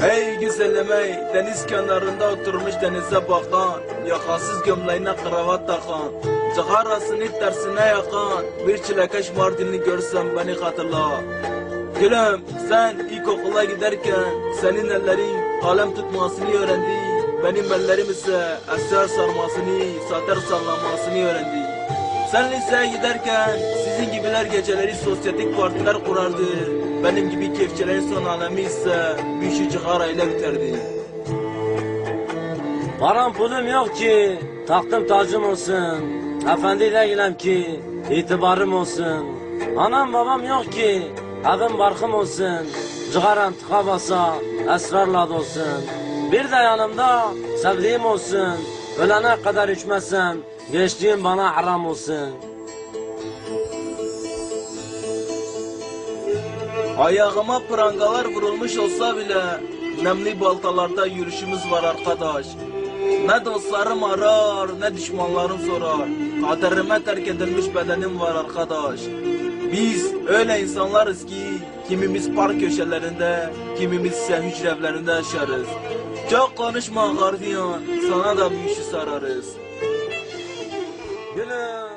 Hey güzelim hey, deniz kenarında oturmuş denize bakan, yakasız gömleğine kravat takan, cıgarasını tersine yakan, bir çilekeş Mardinli görsem beni hatırla. Gülüm sen ilkokula giderken senin ellerin kalem tutmasını öğrendi, benim ellerim ise eser sarmasını, satır sallamasını öğrendi. Sen liseye giderken sizin gibiler geceleri sosyetik partiler kurardı. Benim gibi kefçelerin son alemi ise bir şu cigarayla biterdi. Param pulum yok ki taktım tacım olsun. Efendi değilim ki itibarım olsun. Anam babam yok ki evim barkım olsun. Cigaram tıka basa esrarla dolsun. Bir de yanımda sevdiğim olsun. Ölene kadar içmezsem geçtiğim bana haram olsun. Ayağıma prangalar vurulmuş olsa bile nemli baltalarda yürüyüşümüz var arkadaş. Ne dostlarım arar ne düşmanlarım sorar. Kaderime terk edilmiş bedenim var arkadaş. Biz öyle insanlarız ki kimimiz park köşelerinde, kimimiz ise hücrevlerinde yaşarız. Çok konuşma gardiyan, sana da bir işi sararız. 觉得